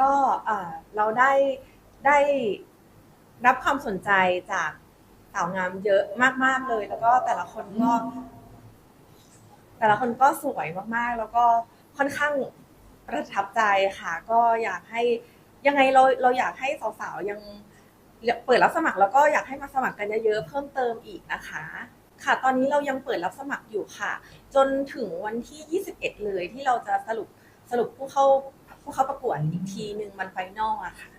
ก็เราได้ได้รับความสนใจจากสาวงามเยอะมาก ๆเลย แล้วก็แต่ละคนก็ แต่ละคนก็สวยมากๆ แล้วก็ค่อนข้างประทับใจค่ะ ก็อยากให้ยังไงเราเราอยากให้สาวๆยังเปิดรับสมัครแล้วก็อยากให้มาสมัครกันเยอะๆเพิ่มเติมอีกนะคะ ค่ะ ตอนนี้เรายังเปิดรับสมัครอยู่ค่ะ จนถึงวันที่ 21 เลยที่เราจะสรุปสรุปผู้เข้า ผู้เขาประกวดอีกทีหนึ่งมันไฟนอลอะค่ะ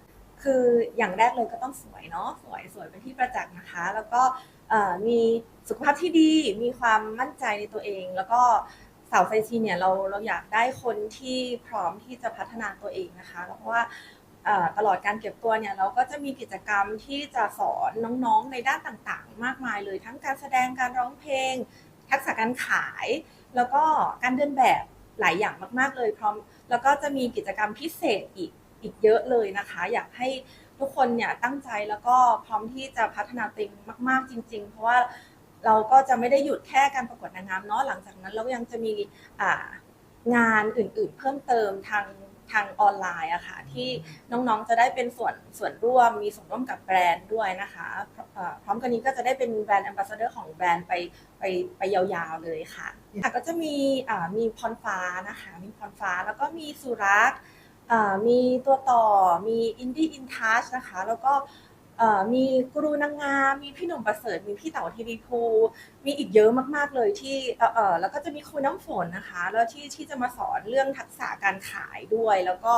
คืออย่างแรกเลยก็ต้องสวยเนาะสวยสวยเป็นที่ประจักษ์นะคะ แล้วก็มีสุขภาพที่ดีมีความมั่นใจในตัวเอง แล้วก็สาวไซซีเนี่ยเราเราอยากได้คนที่พร้อมที่จะพัฒนาตัวเองนะคะแล้วเพราะว่าตลอดการเก็บตัวเนี่ยเราก็จะมีกิจกรรมที่จะสอนน้องๆในด้านต่างๆ มากมายเลยทั้งการแสดงการร้องเพลง ทักษะการขาย แล้วก็การเดินแบบ หลายอย่างมาก ๆ เลยพร้อม แล้วก็จะมีกิจกรรมพิเศษอีกอีกเยอะเลยนะคะ อยากให้ทุกคนเนี่ยตั้งใจแล้วก็พร้อมที่จะพัฒนาตัวเองมาก ๆ จริง ๆ เพราะว่าเราก็จะไม่ได้หยุดแค่การประกวดนางงามเนาะหลังจากนั้นเรายังจะมีงานอื่น ๆ เพิ่มเติมทาง ทางออนไลน์อะค่ะที่น้องๆจะได้เป็นส่วนส่วนร่วมมีส่วนร่วมกับแบรนด์ด้วยนะคะพร้อมกันนี้ก็จะได้เป็นแบรนด์แอมบาสเดอร์ของแบรนด์ไปไปไปยาวๆเลยค่ะก็จะมีมีพรฟ้านะคะมีพรฟ้าแล้วก็มีสุรักษ์มีตัวต่อมีอินดี้อินทัชนะคะแล้วก็ มีกรูนางงามมีพี่หนุ่มประเสริฐมีพี่เต๋าทีวีภูมีอีกเยอะมากๆเลยที่เออเออแล้วก็จะมีครูน้ำฝนนะคะ แล้วที่ที่จะมาสอนเรื่องทักษะการขายด้วย แล้วก็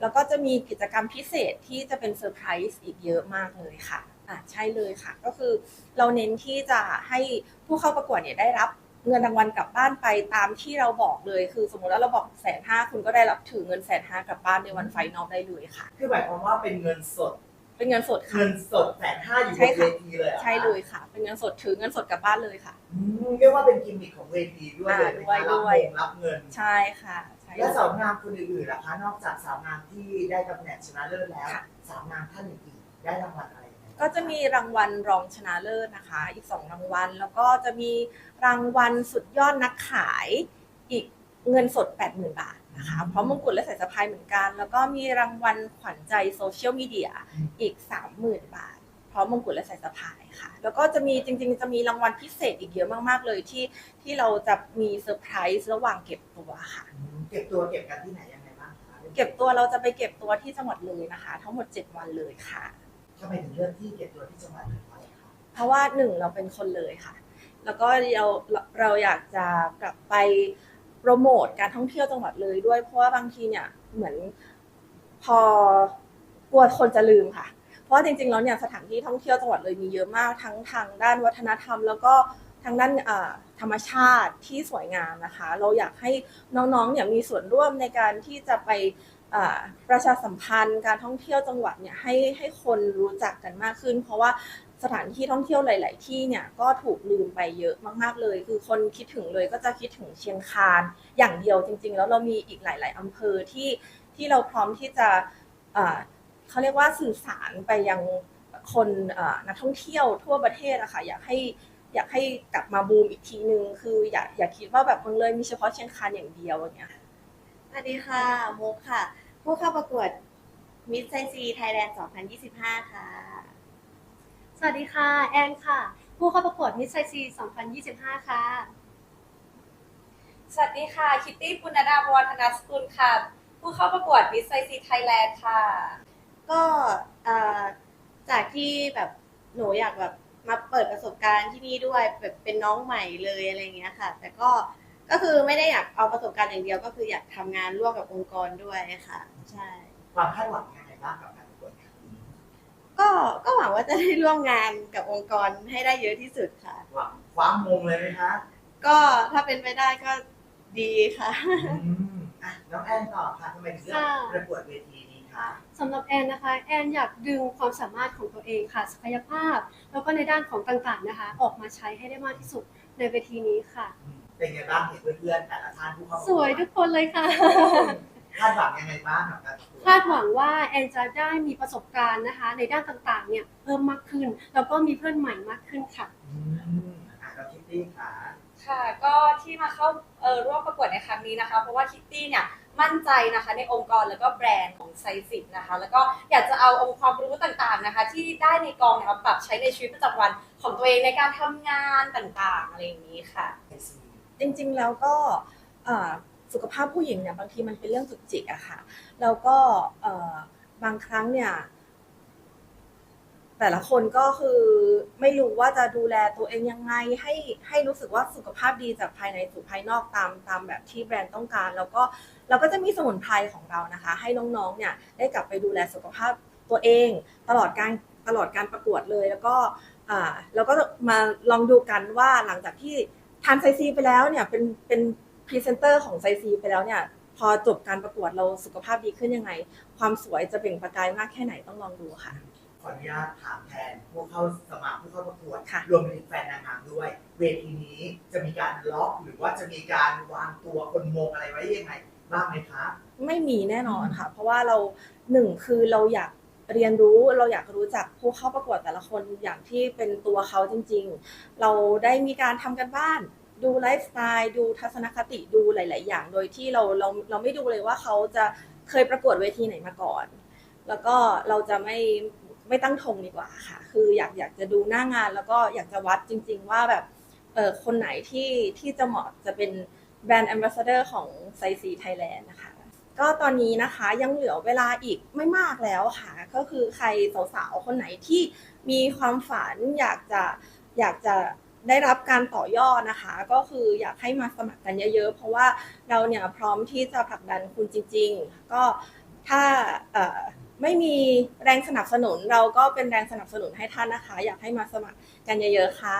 แล้วก็จะมีกิจกรรมพิเศษที่จะเป็นเซอร์ไพรส์อีกเยอะมากเลยค่ะอะใช่เลยค่ะ ก็คือเราเน้นที่จะให้ผู้เข้าประกวดเนี่ยได้รับเงินรางวัลกลับบ้านไปตามที่เราบอกเลยคือสมมติว่าเราบอกแสนห้าคุณก็ได้รับถือเงินแสนห้ากลับบ้านในวันไฟนอลได้เลยค่ะ คือหมายความว่าเป็นเงินสด เป็นเงินสดค่ะ เงินสดแสนห้าอยู่บใช่นค่ะเวทีเลยหรอคะใช่เลยค่ะ เป็นเงินสดถือเงินสดกลับบ้านเลยค่ะ อืมเรียกว่าเป็นกิมมิคของเวทีด้วยเลยอ่านะคะด้วยรับด้วยเงินรับเงิน ใช่ค่ะใช่และสาวงามคนอื่นๆล่ะคะนอกจากสาวงามที่ได้ตำแหน่งชนะเลิศแล้ว ค่ะ สาวงามท่านอื่นๆได้รางวัลอะไรยังไงบ้างก็จะมีรางวัลรองชนะเลิศนะคะ อีกสองรางวัล แล้วก็จะมีรางวัลสุดยอดนักขาย อีกเงินสด 80,000 บาท นะคะพร้อมมงกุฎและสายสะพายเหมือนกัน แล้วก็มีรางวัลขวัญใจโซเชียลมีเดียอีก 30,000 บาท พร้อมมงกุฎและสายสะพายค่ะ แล้วก็จะมีจริงๆ จะมีรางวัลพิเศษอีกเยอะมากๆเลยที่ที่เราจะมีเซอร์ไพรส์ระหว่างเก็บตัวค่ะอืมเก็บตัวเก็บกันที่ไหนยังไงบ้างคะเก็บตัวเราจะไปเก็บตัวที่จังหวัดเลยนะคะ ทั้งหมด 7 วันเลยค่ะทำไมถึงเลือกที่เก็บตัวที่จังหวัดเลยคะเพราะว่าหนึ่งเราเป็นคนเลยค่ะ แล้วก็เราเราอยากจะกลับไป โปรโมทการท่องเที่ยวจังหวัดเลยด้วย เพราะว่าบางทีเนี่ยเหมือนพอกลัวคนจะลืมค่ะ เพราะว่าจริงๆแล้วเนี่ยสถานที่ท่องเที่ยวจังหวัดเลยมีเยอะมากทั้งทางด้านวัฒนธรรม แล้วก็ทางด้านธรรมชาติที่สวยงามนะคะ เราอยากให้น้องๆเนี่ยมีส่วนร่วมในการที่จะไปประชาสัมพันธ์ การท่องเที่ยวจังหวัดเนี่ยให้ให้คนรู้จักกันมากขึ้น เพราะว่า สถานที่ท่องเที่ยวหลาย ๆ ที่เนี่ยก็ถูกลืมไปเยอะมาก ๆ เลย คือคนคิดถึงเลยก็จะคิดถึงเชียงคานอย่างเดียวจริง ๆ แล้วเรามีอีกหลาย ๆอำเภอที่ที่เราพร้อมที่จะเขาเรียกว่าสื่อสารไปยังคนนักท่องเที่ยวทั่วประเทศอะค่ะอยากให้อยากให้กลับมาบูมอีกทีนึง คืออย่าอย่าคิดว่าแบบเมืองเลยมีเฉพาะเชียงคานอย่างเดียวอย่างเงี้ยสวัสดีค่ะมุกค่ะ ผู้เข้าประกวดมิสไซซีไทยแลนด์ 2025 ค่ะ สวัสดีค่ะ แอนค่ะ ผู้เข้าประกวดมิสไซซี 2025 ค่ะ สวัสดีค่ะ คิตตี้ปุณณดาบวรธนสกุลค่ะ ผู้เข้าประกวดมิสไซซีไทยแลนด์ค่ะ ก็เอ่อจากที่แบบหนูอยากแบบมาเปิดประสบการณ์ที่นี่ด้วยแบบเป็นน้องใหม่เลยอะไรเงี้ยค่ะ แต่ก็ก็คือไม่ได้อยากเอาประสบการณ์อย่างเดียว ก็คืออยากทำงานร่วมกับองค์กรด้วยค่ะ ใช่ ความคาดหวังยังไงบ้างกับการประกวดครั้งนี้ ก็ก็หวั งว่าจะได้ร่วมงานกับองค์กรให้ได้เยอะที่สุดค่ะ หวังคว้ามงเลยไหมคะก็ถ้าเป็นไปได้ก็ดีค่ะ อืมอะน้องแอนต่อค่ะทำไมถึงเลือกค่ะ ประกวดเวทีนี้คะสำหรับแอนนะคะ แอนอยากดึงความสามารถของตัวเองค่ะศักยภาพ แล้วก็ในด้านของต่างๆนะคะ ออกมาใช้ให้ได้มากที่สุดในเวทีนี้ค่ะ อืมเป็นไงบ้างเห็นเพื่อนๆแต่ละท่านผู้เข้าประกสวยทุกคนเลยค่ะ คาดหวังยังไงบ้างกับการประกวด คาดหวังว่าแอนจะได้มีประสบการณ์นะคะ ในด้านต่างๆ เนี่ยเพิ่มมากขึ้น แล้วก็มีเพื่อนใหม่มากขึ้นค่ะ อืมอะแล้วคิตตี้ค่ะ ค่ะก็ที่มาเข้าเอ่อร่วมประกวดในครั้งนี้นะคะ เพราะว่าคิตตี้เนี่ยมั่นใจนะคะในองค์กรแล้วก็แบรนด์ของไซสิบนะคะ แล้วก็อยากจะเอาองค์ความรู้ต่างๆนะคะ ที่ได้ในกองเนี่ยมาปรับใช้ในชีวิตประจำวันของตัวเองในการทำงานต่างๆอะไรอย่างนี้ค่ะ จริงๆแล้วก็เอ่อ สุขภาพผู้หญิงเนี่ยบางทีมันเป็นเรื่องจุกจิกอะค่ะ แล้วก็บางครั้งเนี่ยแต่ละคนก็คือไม่รู้ว่าจะดูแลตัวเองยังไงให้ให้รู้สึกว่าสุขภาพดีจากภายในสู่ภายนอกตามตามแบบที่แบรนด์ต้องการ แล้วก็เราก็จะมีสมุนไพรของเรานะคะ ให้น้องๆเนี่ยได้กลับไปดูแลสุขภาพตัวเอง ตลอดการตลอดการประกวดเลย แล้วก็อ่าแล้วก็มาลองดูกันว่าหลังจากที่ทานไซซีไปแล้วเนี่ยเป็นเป็น พรีเซนเตอร์ของไซซีไปแล้วเนี่ยพอจบการประกวดเราสุขภาพดีขึ้นยังไง ความสวยจะเปล่งประกายมากแค่ไหนต้องลองดูค่ะ ขออนุญาตถามแทนผู้เข้าสมัครผู้เข้าประกวดค่ะรวมไปถึงแฟนนางงามด้วย เวทีนี้จะมีการล็อกหรือว่าจะมีการวางตัวคนมงอะไรไว้ยังไงบ้างไหมคะไม่มีแน่นอนค่ะ เพราะว่าเราหนึ่งคือเราอยากเรียนรู้เราอยากรู้จักผู้เข้าประกวดแต่ละคนอย่างที่เป็นตัวเขาจริง ๆ เราได้มีการทำกันบ้าน ดูไลฟ์สไตล์ดูทัศนคติดูหลาย ๆ อย่าง โดยที่เราเราเราไม่ดูเลยว่าเขาจะเคยประกวดเวทีไหนมาก่อน แล้วก็เราจะไม่ไม่ตั้งธงดีกว่าค่ะ คืออยากอยากจะดูหน้างานแล้วก็อยากจะวัดจริง ๆ ว่าแบบเออคนไหนที่ที่จะเหมาะจะเป็นแบรนด์แอมบาสเดอร์ของไซซีไทยแลนด์นะคะ ก็ตอนนี้นะคะยังเหลือเวลาอีกไม่มากแล้วค่ะ ก็คือใครสาวๆ คนไหนที่มีความฝันอยากจะอยากจะ ได้รับการต่อยอดนะคะ ก็คืออยากให้มาสมัครกันเยอะ ๆ เพราะว่าเราเนี่ยพร้อมที่จะผลักดันคุณจริง ๆ ก็ถ้าไม่มีแรงสนับสนุนเราก็เป็นแรงสนับสนุนให้ท่านนะคะ อยากให้มาสมัครกันเยอะ ๆ ค่ะ